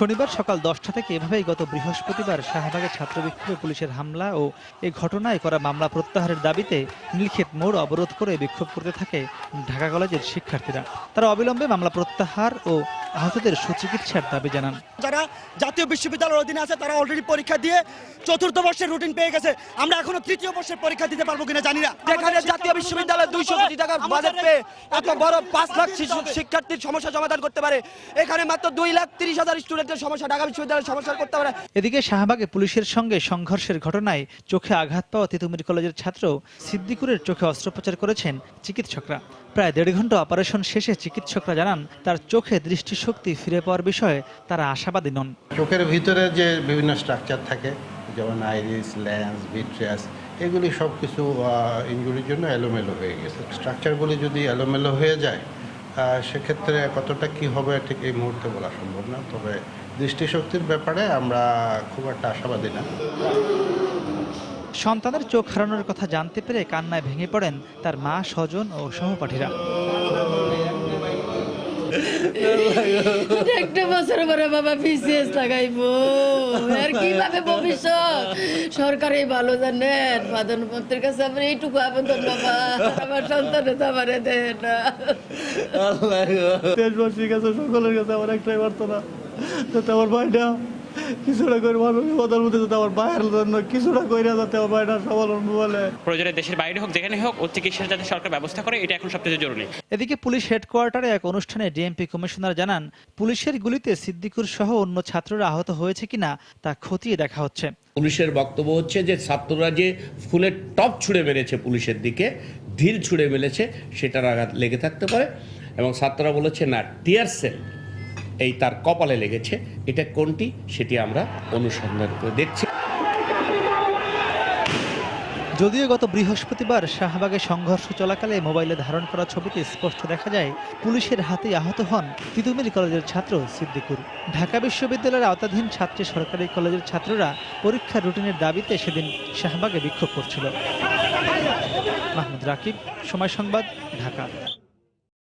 শনিবার সকাল দশটা থেকে এভাবেই গত বৃহস্পতিবার শাহবাগে ছাত্র বিক্ষোভে পুলিশের হামলা ও এ ঘটনায় করা মামলা প্রত্যাহারের দাবিতে নীলক্ষেত মোড় অবরোধ করে বিক্ষোভ করতে থাকে ঢাকা কলেজের শিক্ষার্থীরা। তারা অবিলম্বে মামলা প্রত্যাহার ও আহতদের সুচিকিৎসার দাবি জানান। জাতীয় বিশ্ববিদ্যালয়ের অধীনে আছে তারা অলরেডি পরীক্ষা দিয়ে চতুর্থ বর্ষের রুটিন পেয়ে গেছে। আমরা এখনও তৃতীয় বর্ষের পরীক্ষা দিতে পারব কিনা জানি না। যেখানে জাতীয় বিশ্ববিদ্যালয় দুইশো কোটি টাকা বাজেট পেয়ে এত বড় পাঁচ লাখ শিশু শিক্ষার্থীর সমস্যা সমাধান করতে পারে। এখানে মাত্র দুই লাখ তিরিশ হাজার স্টুডেন্টের সমস্যা ঢাকা বিশ্ববিদ্যালয়ের সমস্যা করতে পারে। এদিকে শাহবাগে পুলিশের সঙ্গে সংঘর্ষের ঘটনায় চোখে আঘাত পাওয়া তিতুমির কলেজের ছাত্র সিদ্দিকুরের চোখে অস্ত্রোপচার করেছেন চিকিৎসকরা। প্রায় দেড় ঘণ্টা অপারেশন শেষে চিকিৎসকরা জানান, তার চোখে দৃষ্টিশক্তি ফিরে পাওয়ার বিষয়ে তারা আশাবাদী নন। চোখের ভিতরে যে বিভিন্ন স্ট্রাকচার থাকে, যেমন আইরিস, ল্যান্স, ভিট্রিয়াস, এগুলি সব কিছু ইঞ্জুরির জন্য এলোমেলো হয়ে গেছে। স্ট্রাকচারগুলি যদি এলোমেলো হয়ে যায় সেক্ষেত্রে কতটা কি হবে ঠিক এই মুহূর্তে বলা সম্ভব না। তবে দৃষ্টিশক্তির ব্যাপারে আমরা খুব একটা আশাবাদী না। সন্তানের চোখ হারানোর কথা জানতে পেরে কান্নায় ভেঙে পড়েন তার মা স্বজন ও সহপাঠীরা। একটা বছর পরে বাবা পিসিএস লাগাইবো। আর কীভাবে ভবিষ্যৎ? সরকারই ভালো জানেন প্রধানমন্ত্রীর কাছে আমরা এইটুকু আবেদন বাবা। আমার সন্তানে তো আমারে দেন না। দেশবাসীর কাছে সকলের কাছে আমার একটাই প্রার্থনা যাতে আমার ভাইটা কিছুটা করে মানুষ প্রধানমন্ত্রী যাতে আমার ভাইয়ের জন্য কিছুটা করে যাতে আমার ভাইটা স্বাবলম্বী বলে। প্রয়োজনে দেশের বাইরে হোক যেখানে হোক ও চিকিৎসার যাতে সরকার ব্যবস্থা করে এটা এখন সবচেয়ে জরুরি। এদিকে পুলিশ হেডকোয়ার্টারে এক অনুষ্ঠানে ডিএমপি কমিশনার জানান পুলিশের গুলিতে সিদ্দিকুর সহ অন্য ছাত্ররা আহত হয়েছে কিনা তা খতিয়ে দেখা হচ্ছে। পুলিশের বক্তব্য হচ্ছে যে ছাত্ররা যে ফুলের টপ ছুঁড়ে মেরেছে পুলিশের দিকে ঢিল ছুঁড়ে মেরেছে সেটার আঘাত লেগে থাকতে পারে। এবং ছাত্ররা বলেছে না টিয়ার সেল এই তার কপালে লেগেছে এটা কোনটি সেটি আমরা অনুসন্ধান করে দেখছি। যদিও গত বৃহস্পতিবার শাহবাগে সংঘর্ষ চলাকালে মোবাইলে ধারণ করা ছবিতে স্পষ্ট দেখা যায়, পুলিশের হাতে আহত হন তিতুমির কলেজের ছাত্র সিদ্দিকুর। ঢাকা বিশ্ববিদ্যালয়ের আওতাধীন ছাত্রী সরকারি কলেজের ছাত্ররা পরীক্ষার রুটিনের দাবিতে সেদিন শাহবাগে বিক্ষোভ করছিল। মাহমুদ রাকিব, সময় সংবাদ, ঢাকা।